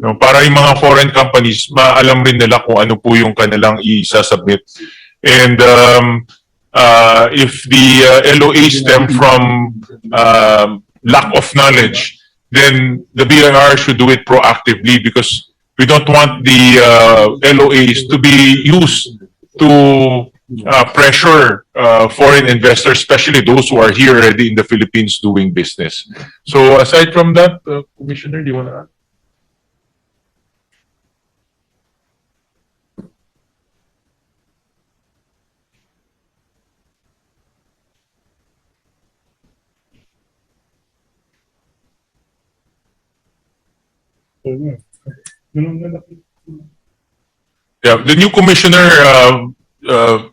No? Para yung mga foreign companies, maalam rin nila kung ano po yung kanilang i-submit. And um, uh, if the uh, LOA stem from um, lack of knowledge, then the BIR should do it proactively because we don't want the uh, LOAs to be used to uh, pressure uh, foreign investors, especially those who are here already in the Philippines doing business. So aside from that, uh, Commissioner, do you want to add? Yeah, the new commissioner uh, uh,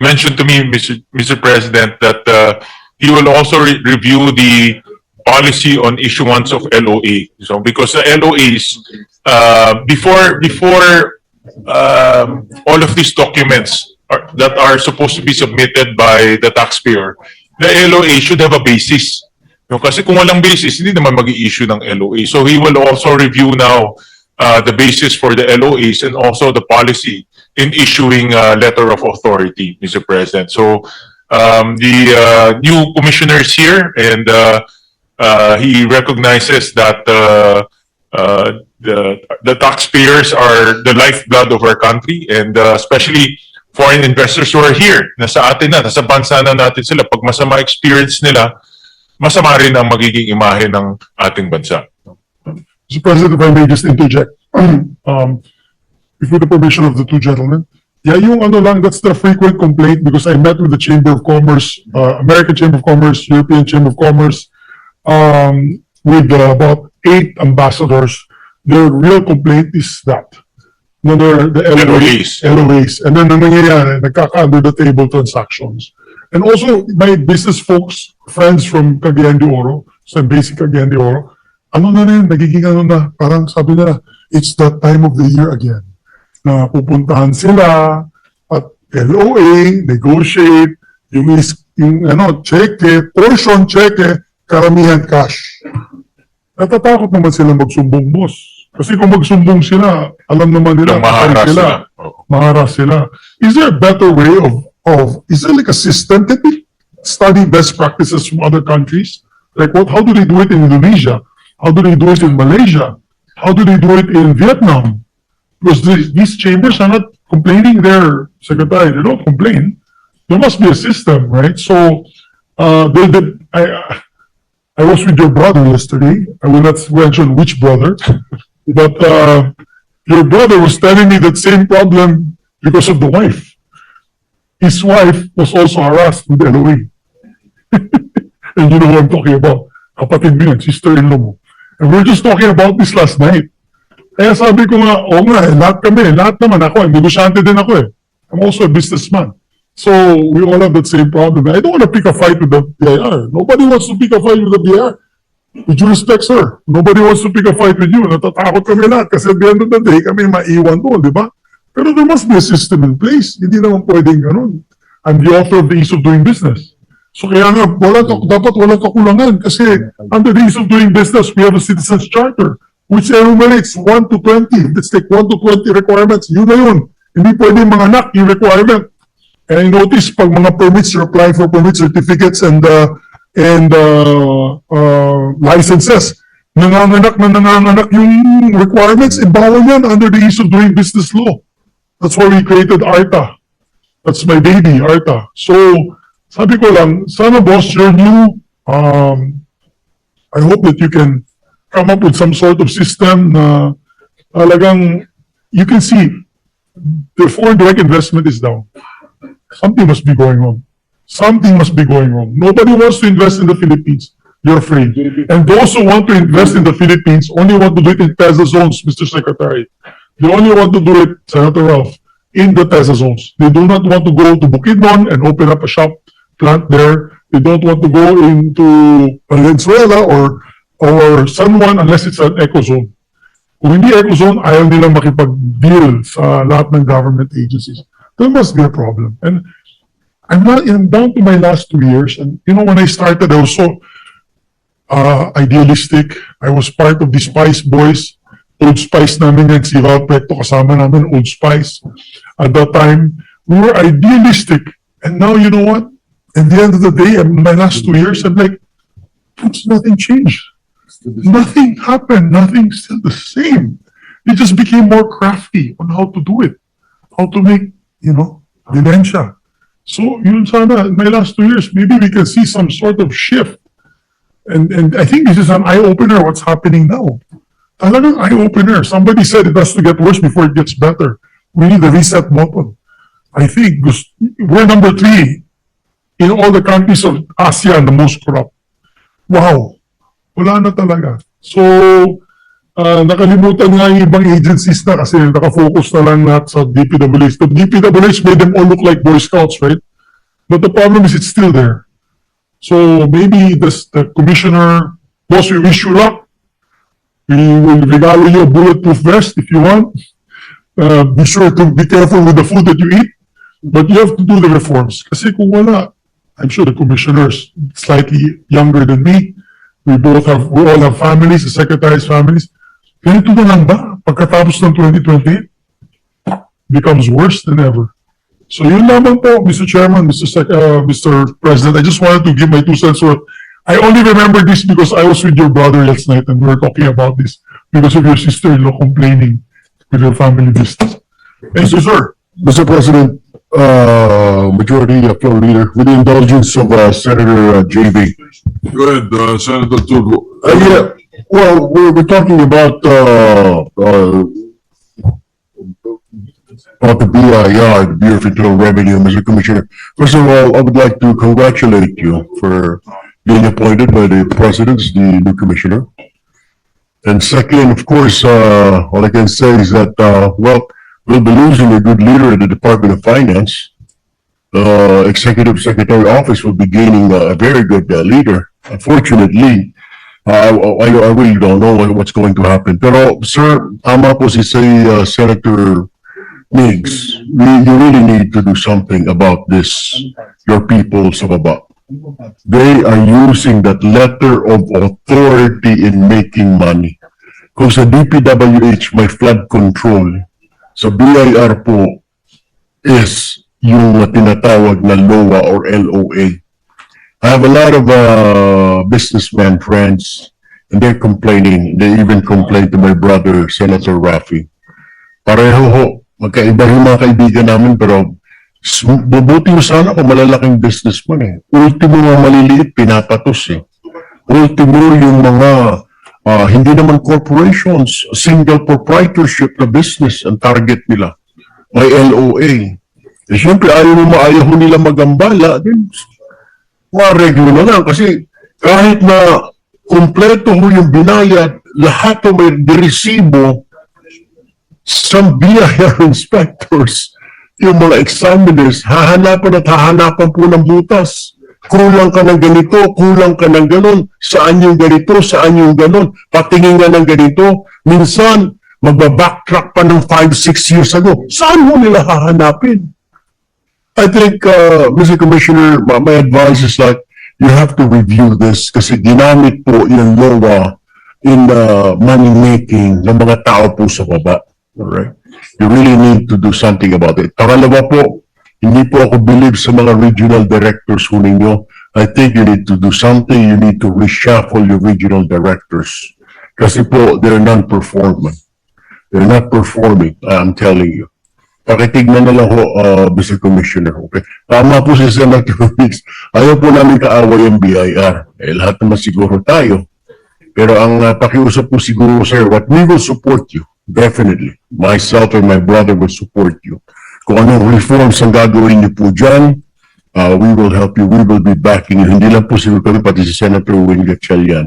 mentioned to me, Mr. Mr. President, that uh, he will also re- review the policy on issuance of LOA. So because the LOAs, uh, before before um, all of these documents are, that are supposed to be submitted by the taxpayer, the LOA should have a basis. No, kasi kung walang basis, hindi naman mag-i-issue ng LOA. So he will also review now uh, the basis for the LOAs and also the policy in issuing a letter of authority, Mr. President. So um, the uh, new commissioner is here and uh, uh, he recognizes that uh, uh, the, the taxpayers are the lifeblood of our country and uh, especially foreign investors who are here, nasa atin na, nasa bansa na natin sila. Pag masama experience nila, masama rin ang magiging imahe ng ating bansa. Mr. President, if I may just interject, um, with the permission of the two gentlemen, yeah, yung ano lang, that's the frequent complaint because I met with the Chamber of Commerce, uh, American Chamber of Commerce, European Chamber of Commerce, um, with uh, about eight ambassadors. Their real complaint is that. No, the LOAs. LOAs. LOAs. And then ang nangyayari, nagkaka-under the table transactions. And also, my business folks, friends from Cagayan de Oro, sa basic Cagayan de Oro, ano na rin, nagiging ano na, parang sabi nila, it's that time of the year again. Na pupuntahan sila, at LOA, negotiate, yung, is, yung ano, cheque, portion cheque, karamihan cash. Natatakot naman sila magsumbong, boss. Kasi kung magsumbong sila, alam naman nila, maharas sila. Oo. maharas sila. Is there a better way of, of, is there like a system? Can we study best practices from other countries? Like what, how do they do it in Indonesia? How do they do it in Malaysia? How do they do it in Vietnam? Because these, these chambers are not complaining their secretary, they don't complain. There must be a system, right? So, uh, the, the, I, I was with your brother yesterday. I will not mention which brother, but, uh, your brother was telling me that same problem because of the wife. His wife was also harassed with LOA. And you know who I'm talking about. Kapatid mo yun, sister-in-law mo. And we're just talking about this last night. Kaya sabi ko nga, oo nga, eh, lahat kami, lahat naman ako, eh, negosyante din ako eh. I'm also a businessman. So, we all have that same problem. I don't want to pick a fight with the BIR. Nobody wants to pick a fight with the BIR. With due respect, sir, nobody wants to pick a fight with you. Natatakot kami lahat kasi at the end of the day, kami maiwan doon, di ba? Pero there must be a system in place. Hindi naman pwedeng ganun. I'm the author of the ease of doing business. So kaya nga, wala, ka- dapat walang kakulangan kasi under the ease of doing business, we have a citizens charter which enumerates 1 to 20. Let's take 1 to 20 requirements. Yun na yun. Hindi pwede mga anak yung requirement. And I notice pag mga permits, you're applying for permit certificates and uh, and uh, uh, licenses. Nanganganak na nanganganak yung requirements, eh bawal yan under the ease of doing business law. That's why we created ARTA. That's my baby, ARTA. So, sabi ko lang, sana boss, your new, um, I hope that you can come up with some sort of system na talagang, you can see, the foreign direct investment is down. Something must be going wrong. Something must be going wrong. Nobody wants to invest in the Philippines. You're afraid. And those who want to invest in the Philippines only want to do it in TESA zones, Mr. Secretary. They only want to do it, Senator Ralph, in the TESA zones. They do not want to go to Bukidnon and open up a shop plant there. They don't want to go into Valenzuela or or San Juan unless it's an eco zone. Kung hindi eco zone, ayaw nilang makipag-deal sa lahat ng government agencies. There must be a problem. And I'm not, I'm down to my last two years. And you know, when I started, I was so uh, idealistic. I was part of the Spice Boys Old Spice namin yan, si Ralph Recto kasama namin, Old Spice. At that time, we were idealistic. And now, you know what? At the end of the day, in my last two years, I'm like, "Oops, nothing changed. Nothing happened. Nothing's still the same. They just became more crafty on how to do it. How to make, you know, dementia. So, yun sana, in my last two years, maybe we can see some sort of shift. And, and I think this is an eye-opener what's happening now. Talagang eye-opener. Somebody said it has to get worse before it gets better. We need the reset button. I think we're number three in all the countries of ASEAN, the most corrupt. Wow. Wala na talaga. So, ah, nakalimutan nga yung ibang agencies na kasi nakafocus na lang lahat sa DPWH. The DPWH made them all look like Boy Scouts, right? But the problem is it's still there. So maybe this, the commissioner, boss, we wish you luck. We will regalo you a bulletproof vest if you want. Uh, be sure to be careful with the food that you eat. But you have to do the reforms. Kasi kung wala, I'm sure the commissioners slightly younger than me, we both have, we all have families, the secretary's families. Ganito na lang ba? Pagkatapos ng 2028, becomes worse than ever. So yun lamang po, Mr. Chairman, Mr. Sec, uh, Mr. President, I just wanted to give my two cents worth. I only remember this because I was with your brother last night and we were talking about this because of your sister-in-law complaining with your family business. Thank you, sir. Mr. President, uh, Majority uh, Floor Leader, with the indulgence of uh, Senator uh, JB. Go ahead, uh, Senator Turbo. Uh, yeah, well, we're, we're talking about, uh, uh, about the BIR, the Bureau of Internal Revenue, Mr. Commissioner. First of all, I would like to congratulate you for being appointed by the President as the new Commissioner. And second, of course, uh, all I can say is that, uh, well, we'll be losing a good leader in the Department of Finance. Uh, Executive Secretary Office will be gaining a, a very good uh, leader. Unfortunately, uh, I, I really don't know what- what's going to happen. Pero, sir, tama po si say, uh, Senator Miggs. We, you really need to do something about this, your people sa baba. They are using that letter of authority in making money. Kung sa DPWH may flood control, sa BIR po is yung tinatawag na LOA or LOA. I have a lot of uh, businessmen friends and they're complaining. They even complained to my brother, Senator Rafi. Pareho ho, magkaiba yung mga kaibigan namin pero mabuti mo sana kung malalaking businessman eh. Ultimo mga maliliit, pinapatos eh. Ultimo yung mga ah, hindi naman corporations, single proprietorship na business ang target nila. May LOA. Eh, syempre, ayaw mo maayaw nila magambala, then mareglo na lang kasi kahit na kumpleto ho yung binayad, lahat ho may diresibo some BIR inspectors, yung mga examiners, hahanapan at hahanapan po ng butas. Kulang ka ng ganito, kulang ka ng ganon, saan yung ganito, saan yung ganon, patingin nga ng ganito. Minsan, magbabacktrack pa ng 5-6 years ago. Saan mo nila hahanapin? I think, uh, Mr. Commissioner, my, advice is like, you have to review this kasi ginamit po yung LOA in uh, money making ng mga tao po sa baba. Alright? You really need to do something about it. Pangalawa po, hindi po ako believe sa mga regional directors ho ninyo. I think you need to do something. You need to reshuffle your regional directors. Kasi po, they're non-performing. They're not performing, I'm telling you. Pakitignan na lang ho, uh, Mr. Commissioner. Okay? Tama po si Senator Mix. Ayaw po namin kaaway ang BIR. Eh, lahat naman siguro tayo. Pero ang uh, pakiusap po siguro, sir, what we will support you, definitely. Myself and my brother will support you. Kung anong reforms ang gagawin niyo po dyan, uh, we will help you. We will be backing you. Hindi lang po siguro kami, pati si Senator Wing Gatchalian.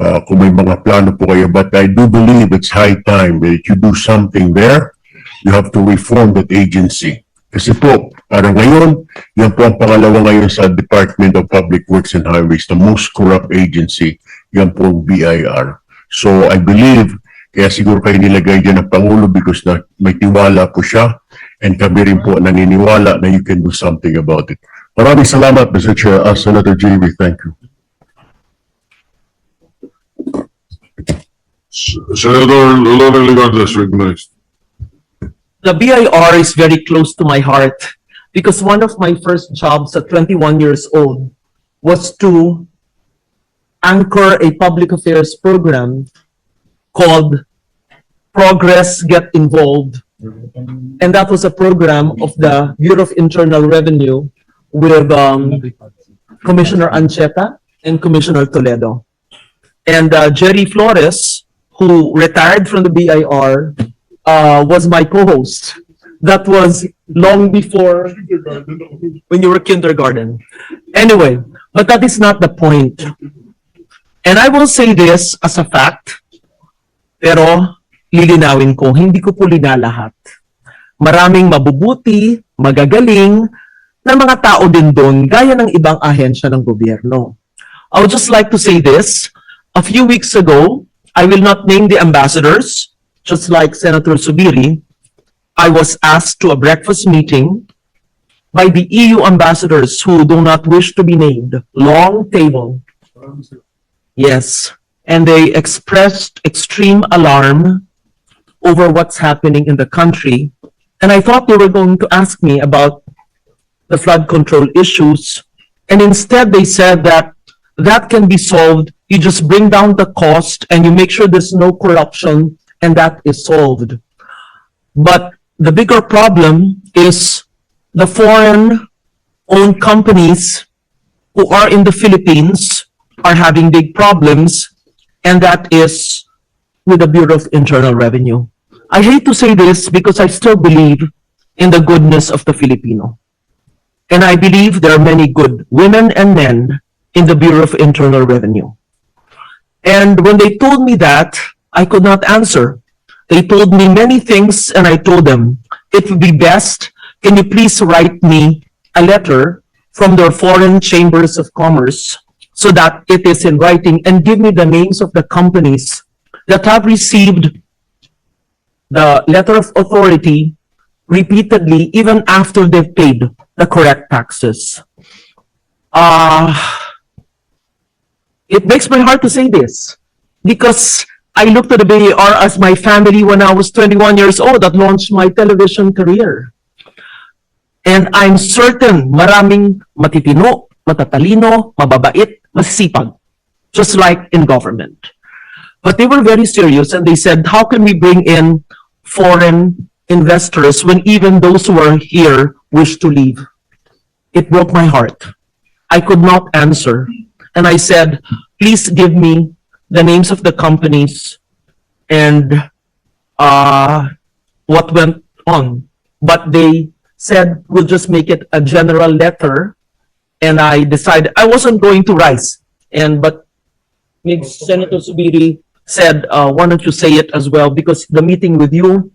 Uh, kung may mga plano po kayo. But I do believe it's high time that you do something there. You have to reform that agency. Kasi po, parang ngayon, yan po ang pangalawa ngayon sa Department of Public Works and Highways, the most corrupt agency, yan po ang BIR. So I believe, kaya siguro kayo nilagay dyan ng Pangulo because na may tiwala po siya and kami rin po naniniwala na you can do something about it. Maraming salamat, Mr. Chair, uh, Senator JB, thank you. Senator Lorel Legarda is recognized. the BIR is very close to my heart because one of my first jobs at 21 years old was to anchor a public affairs program called Progress Get Involved. And that was a program of the Bureau of Internal Revenue with um, Commissioner Ancheta and Commissioner Toledo. And uh, Jerry Flores, who retired from the BIR, uh, was my co-host. That was long before when you were kindergarten. Anyway, but that is not the point. And I will say this as a fact, pero lilinawin ko, hindi ko po linalahat. Maraming mabubuti, magagaling, na mga tao din doon, gaya ng ibang ahensya ng gobyerno. I would just like to say this. A few weeks ago, I will not name the ambassadors, just like Senator Subiri, I was asked to a breakfast meeting by the EU ambassadors who do not wish to be named. Long table. Yes. And they expressed extreme alarm over what's happening in the country. And I thought they were going to ask me about the flood control issues. And instead, they said that that can be solved. You just bring down the cost and you make sure there's no corruption and that is solved. But the bigger problem is the foreign owned companies who are in the Philippines are having big problems and that is with the Bureau of Internal Revenue. I hate to say this because I still believe in the goodness of the Filipino. And I believe there are many good women and men in the Bureau of Internal Revenue. And when they told me that, I could not answer. They told me many things and I told them, it would be best, can you please write me a letter from their foreign chambers of commerce so that it is in writing and give me the names of the companies that have received the letter of authority repeatedly even after they've paid the correct taxes. Uh, it makes my heart to say this because I looked at the BAR as my family when I was 21 years old that launched my television career. And I'm certain maraming matitino, matatalino, mababait, masisipag, just like in government. But they were very serious and they said, how can we bring in foreign investors when even those who are here wish to leave? It broke my heart. I could not answer. And I said, please give me the names of the companies and uh, what went on. But they said, we'll just make it a general letter. And I decided, I wasn't going to rise. And, but. Senator Subiri said, uh, why don't you say it as well? Because the meeting with you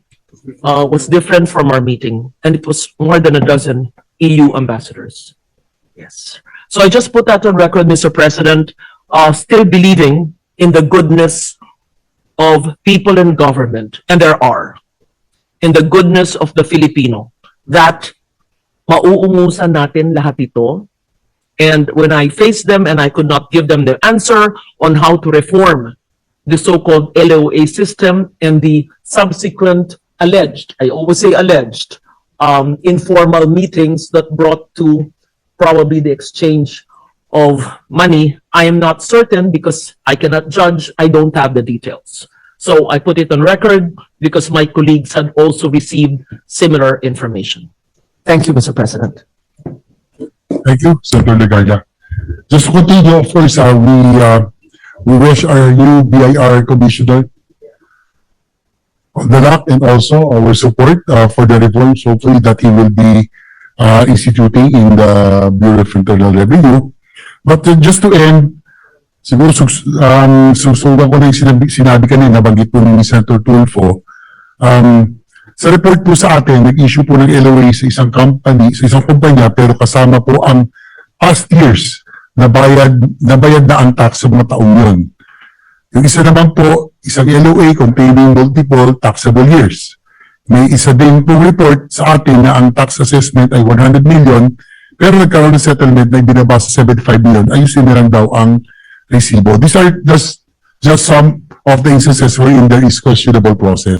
uh, was different from our meeting. And it was more than a dozen EU ambassadors. Yes. So I just put that on record, Mr. President, uh, still believing in the goodness of people in government, and there are, in the goodness of the Filipino, that mauungusan natin lahat ito. And when I faced them and I could not give them the answer on how to reform the so-called LOA system and the subsequent alleged, I always say alleged, um, informal meetings that brought to probably the exchange of money. I am not certain because I cannot judge. I don't have the details. So I put it on record because my colleagues had also received similar information. Thank you, Mr. President. Thank you, Senator Legarda. Just to continue, of course, uh, we, uh, we wish our new BIR Commissioner the luck and also our support, uh, for the reforms, hopefully that he will be, uh, instituting in the Bureau of Internal Revenue. But uh, just to end, siguro sus, um, susundan ko na yung sinabi, sinabi kanina, nabanggit po ni Senator Tulfo. Um, sa report po sa atin, nag-issue po ng LOA sa isang company, sa isang kumpanya, pero kasama po ang past years na bayad, na bayad na ang tax sa mga taong yun. Yung isa naman po, isang LOA containing multiple taxable years. May isa din po report sa atin na ang tax assessment ay 100 million, pero nagkaroon ng settlement na ibinaba sa 75 million, ayusin na lang daw ang resibo. These are just, just some of the instances wherein there is questionable process.